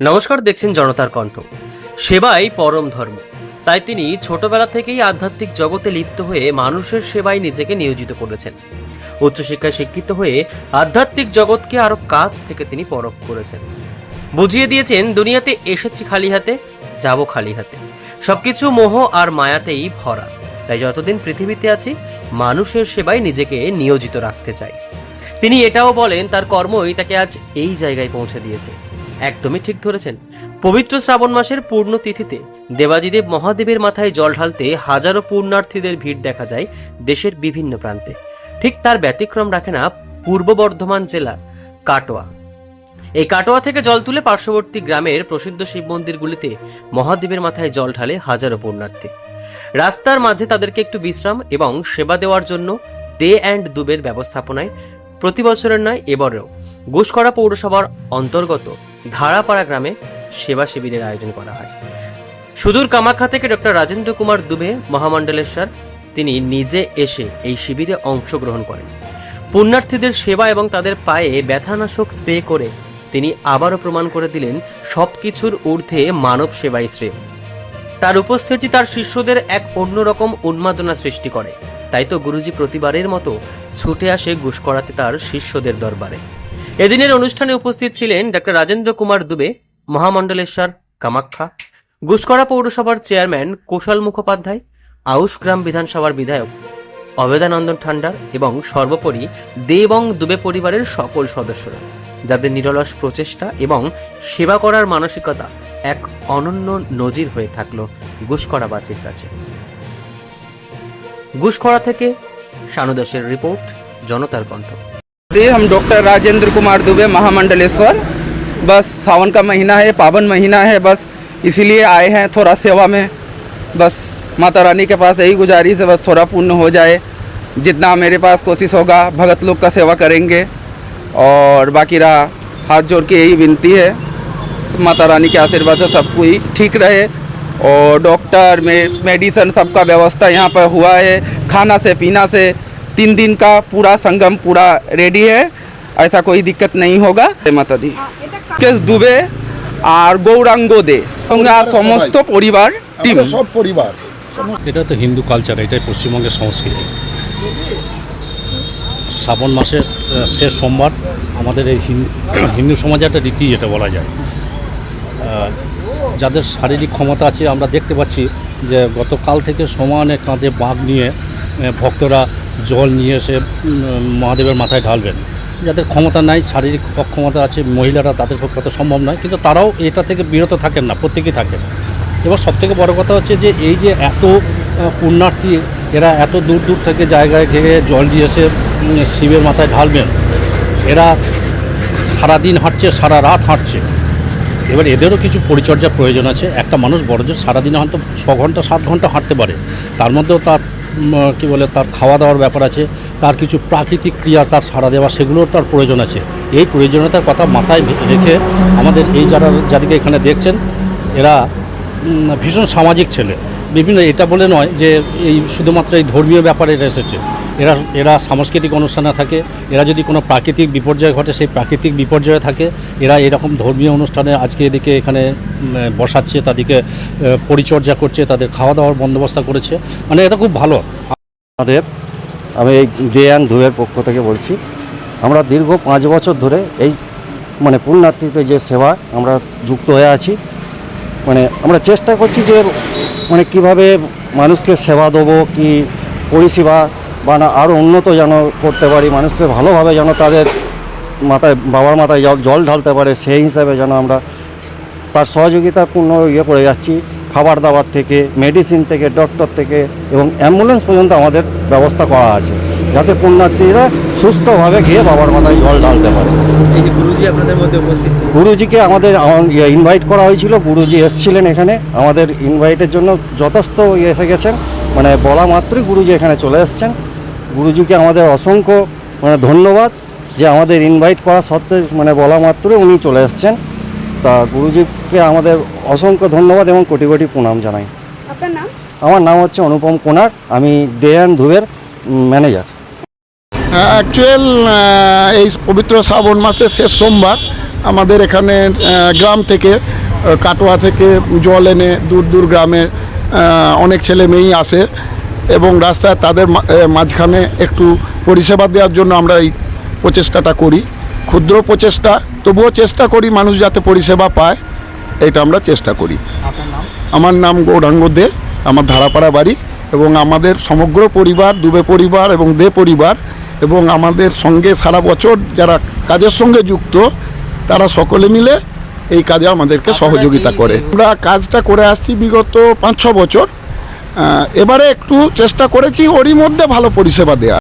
নমস্কার, দেখছেন জনতার কণ্ঠ। সেবাই পরম ধর্ম। তাই তিনি ছোটবেলা থেকেই আধ্যাত্মিক জগতে লিপ্ত হয়ে মানুষের সেবায় নিজেকে নিয়োজিত করেছেন। উচ্চশিক্ষায় শিক্ষিত হয়ে আধ্যাত্মিক জগৎকে আরও কাছ থেকে তিনি পরখ করেছেন। বুঝিয়ে দিয়েছেন, দুনিয়াতে এসেছি খালি হাতে, যাব খালি হাতে। সবকিছু মোহ আর মায়াতেই ভরা। তাই যতদিন পৃথিবীতে আছি, মানুষের সেবায় নিজেকে নিয়োজিত রাখতে চাই। তিনি এটাও বলেন, তার কর্মই তাকে আজ এই জায়গায় পৌঁছে দিয়েছে। একদমই ঠিক ধরেছেন। পবিত্র শ্রাবণ মাসের পূর্ণ তিথিতে দেবাদিদেব মহাদেবের মাথায় জল ঢালতে হাজারো পূর্ণার্থীদের ভিড় দেখা যায় দেশের বিভিন্ন প্রান্তে। ঠিক তার ব্যতিক্রম রাখে না পূর্ব বর্ধমান জেলা কাটোয়া। এই কাটোয়া থেকে জল তুলে পার্শ্ববর্তী গ্রামের প্রসিদ্ধ শিব মন্দিরগুলিতে মহাদেবের মাথায় জল ঢালে হাজারো পূর্ণার্থী রাস্তার মাঝে তাদেরকে একটু বিশ্রাম এবং সেবা দেওয়ার জন্য ডে অ্যান্ড দুবের ব্যবস্থাপনায় প্রতি বছরের নয় এবারেও ঘুষকরা পৌরসভার অন্তর্গত ধারাপাড়া গ্রামে সেবা শিবিরের আয়োজন করা হয়। সুদূর কামাখ্যা থেকে ডক্টর রাজেন্দ্র কুমার দুবে, মহামণ্ডলেশ্বর, তিনি নিজে এসে এই শিবিরে অংশগ্রহণ করেন। পুণ্যার্থীদের সেবা এবং তাদের পায়ে ব্যথানাশক স্প্রে করে তিনি আবারও প্রমাণ করে দিলেন সব কিছুর ঊর্ধ্বে মানব সেবাই শ্রেয়। তার উপস্থিতি তার শিষ্যদের এক অন্যরকম উন্মাদনা সৃষ্টি করে। তাই তো গুরুজি প্রতিবারের মতো ছুটে আসে ঘুষ করাতে তার শিষ্যদের দরবারে। এদিনের অনুষ্ঠানে উপস্থিত ছিলেন ডক্টর রাজেন্দ্র কুমার দুবে, মহামণ্ডলেশ্বর, কামাখ্যা, গুসকরা পৌরসভার চেয়ারম্যান কুশল মুখোপাধ্যায় আউশগ্রাম বিধানসভার বিধায়ক অবেদানন্দন ঠান্ডার এবং সর্বোপরি দেবং দুবে পরিবারের সকল সদস্যরা, যাদের নিরলস প্রচেষ্টা এবং সেবা করার মানসিকতা এক অনন্য নজির হয়ে থাকল গুসকরাবাসীর কাছে। গুসকরা থেকে শানুদাসের রিপোর্ট, জনতার কণ্ঠ। जी हम डॉक्टर राजेंद्र कुमार दुबे, महामंडलेश्वर। बस, सावन का महीना है, पावन महीना है, बस इसीलिए आए हैं थोड़ा सेवा में। बस, माता रानी के पास यही गुजारिश है, बस थोड़ा पुण्य हो जाए। जितना मेरे पास कोशिश होगा, भगत लोग का सेवा करेंगे। और बाकी रहा, हाथ जोड़ के यही विनती है, माता रानी के आशीर्वाद से सब कोई ठीक रहे। और डॉक्टर, में, मेडिसन, सबका व्यवस्था यहाँ पर हुआ है, खाना से, पीना से तीन दिन का पूरा संगम पूरा रेडी है ऐसा कोई दिक्कत नहीं होगा जय माता दी কেস দুবে আর গৌরাঙ্গ দে সঙ্গে আর সমস্ত পরিবার টিম আমাদের সব পরিবার এটা তো হিন্দু কালচার এটাই পশ্চিমবঙ্গের সংস্কৃতি শ্রাবণ মাসের আহ, শেষ সোমবার আমাদের এই হিন- হিন্দু সমাজে একটা রীতি এটা বলা যায় আহ, যাদের শারীরিক ক্ষমতা আছে আমরা দেখতে পাচ্ছি যে গতকাল থেকে সমানে কাঁধে বাঘ নিয়ে আহ, ভক্তরা জল নিয়ে এসে মহাদেবের মাথায় ঢালবেন। যাদের ক্ষমতা নাই, শারীরিক অক্ষমতা আছে, মহিলারা তাদের পক্ষে অত সম্ভব নয়, কিন্তু তারাও এটা থেকে বিরত থাকেন না, প্রত্যেকেই থাকেন। এবার সবথেকে বড় কথা হচ্ছে যে, এই যে এত পুণ্যার্থী, এরা এত দূর দূর থেকে জায়গায় থেকে জল দিয়ে এসে শিবের মাথায় ঢালবেন, এরা সারাদিন হাঁটছে, সারা রাত হাঁটছে। এবার এদেরও কিছু পরিচর্যা প্রয়োজন আছে। একটা মানুষ বড়জোর সারাদিনে হয়তো ছ ঘণ্টা, সাত ঘণ্টা হাঁটতে পারে, তার মধ্যেও তার কী বলে, তার খাওয়া দাওয়ার ব্যাপার আছে, তার কিছু প্রাকৃতিক ক্রিয়া তার সাড়া দেওয়া, সেগুলোর তার প্রয়োজন আছে। এই প্রয়োজনীয়তার কথা মাথায় রেখে আমাদের এই যারা যাদেরকে এখানে দেখছেন, এরা ভীষণ সামাজিক ছেলে। বিভিন্ন, এটা বলে নয় যে এই শুধুমাত্র এই ধর্মীয় ব্যাপারে এসেছে। এরা এরা সাংস্কৃতিক অনুষ্ঠানে থাকে, এরা যদি কোনো প্রাকৃতিক বিপর্যয় ঘটে, সেই প্রাকৃতিক বিপর্যয়ে থাকে, এরা এরকম ধর্মীয় অনুষ্ঠানে আজকে এদিকে এখানে বসাচ্ছে, তাদেরকে পরিচর্যা করছে, তাদের খাওয়া দাওয়ার বন্দোবস্ত করেছে। মানে এটা খুব ভালো। আমাদের, আমি এই ডে অ্যান্ড ধুয়ের পক্ষ থেকে বলছি, আমরা দীর্ঘ পাঁচ বছর ধরে এই মানে পুণ্যার্থীতে যে সেবা আমরা যুক্ত হয়ে আছি মানে আমরা চেষ্টা করছি যে মানে কীভাবে মানুষকে সেবা দেবো, কি পরিষেবা বা না আরও উন্নত যেন করতে পারি মানুষকে ভালোভাবে যেন তাদের মাথায় বাবার মাথায় জল- ঢালতে পারে সেই হিসাবে যেন আমরা তার সহযোগিতা পূর্ণ ইয়ে করে যাচ্ছি খাবার দাবার থেকে মেডিসিন থেকে ডক্টর থেকে এবং অ্যাম্বুলেন্স পর্যন্ত আমাদের ব্যবস্থা করা আছে যাতে পুণ্যার্থীরা সুস্থভাবে গিয়ে বাবার মাথায় জল ঢালতে পারে। গুরুজি আপনাদের মধ্যে উপস্থিত গুরুজিকে আমাদের ইনভাইট করা হয়েছিল গুরুজি এসছিলেন এখানে আমাদের ইনভাইটের জন্য যথেষ্ট ইয়ে এসে গেছেন মানে বলা মাত্রই গুরুজি এখানে চলে এসছেন। গুরুজিকে আমাদের অসংখ্য মানে ধন্যবাদ যে আমাদের ইনভাইট করা সত্ত্বে মানে বলা মাত্রই উনি চলে এসছেন। তা গুরুজিকে আমাদের অসংখ্য ধন্যবাদ এবং কোটি কোটি প্রণাম জানাই। আপনার নাম? আমার নাম হচ্ছে অনুপম কোনার আমি দেয়ান ধুবের ম্যানেজার অ্যাকচুয়াল এই পবিত্র শ্রাবণ মাসের শেষ সোমবার আমাদের এখানে গ্রাম থেকে কাটোয়া থেকে জল এনে দূর দূর গ্রামে অনেক ছেলে মেয়েই আসে। এবং রাস্তায় তাদের মাঝখানে একটু পরিষেবা দেওয়ার জন্য আমরা এই প্রচেষ্টাটা করি। ক্ষুদ্র প্রচেষ্টা তবুও চেষ্টা করি মানুষ যাতে পরিষেবা পায় এটা আমরা চেষ্টা করি। আমার নাম গৌরাঙ্গ দে আমার ধারাপাড়া বাড়ি এবং আমাদের সমগ্র পরিবার দুবে পরিবার এবং দে পরিবার এবং আমাদের সঙ্গে সারা বছর যারা কাজের সঙ্গে যুক্ত তারা সকলে মিলে এই কাজে আমাদেরকে সহযোগিতা করে। আমরা কাজটা করে আসছি বিগত পাঁচ ছ বছর। এবারে একটু চেষ্টা করেছি ওরই মধ্যে ভালো পরিষেবা দেওয়ার